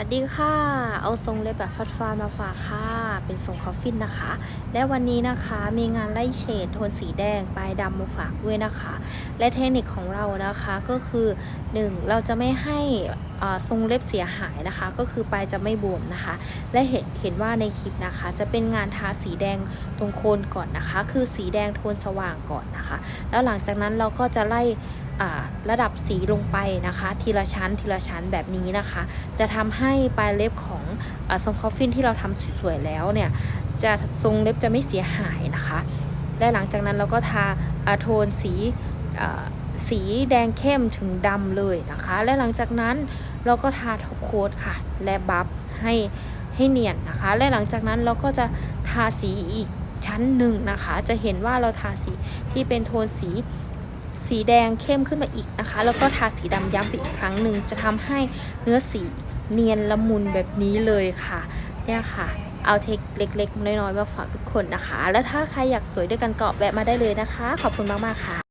วัสดีค่ะ เอาทรงเล็บแบบฟัดฟ้ามาฝากค่ะ เป็นทรงคอฟฟินนะคะ และวันนี้นะคะมีงานไล่เฉดโทนสีแดงปลายดำมาฝากด้วยนะคะ และเทคนิคของเรานะคะก็คือ 1. เราจะไม่ให้ทรงเล็บเสียหายนะคะ ก็คือปลายจะไม่บวมนะคะ และเห็นเห็นว่าในคลิปนะคะ จะเป็นงานทาสีแดงตรงโคนก่อนนะคะ คือสีแดงโทนสว่างก่อนนะคะ แล้วหลังจากนั้นเราก็จะไล่ ระดับสีลงไปนะคะ ทีละชั้นทีละชั้นแบบนี้นะคะ จะทำให้ปลายเล็บของอทรงคอฟฟินที่เราทำสวยๆแล้วเนี่ยจะทรงเล็บจะไม่เสียหายนะคะ และหลังจากนั้นเราก็ทาโทนสีสีแดงเข้มถึงดำเลยนะคะ และหลังจากนั้นเราก็ทาท็อปโค้ดค่ะ และบัฟให้ให้เนียนนะคะ และหลังจากนั้นเราก็จะทาสีอีกชั้นหนึ่งนะคะ จะเห็นว่าเราทาสีที่เป็นโทนสี สีแดงเข้มขึ้นมาอีกนะคะ แล้วก็ทาสีดำย้ำไปอีกครั้งหนึ่งจะทำให้เนื้อสีเนียนละมุนแบบนี้เลยค่ะ เนี่ยค่ะเอาเทคเล็ก ๆ น้อยๆมาฝากทุกคนนะคะ แล้วถ้าใครอยากสวยด้วยกันเกาะแวะมาได้เลยนะคะ ขอบคุณมากๆค่ะ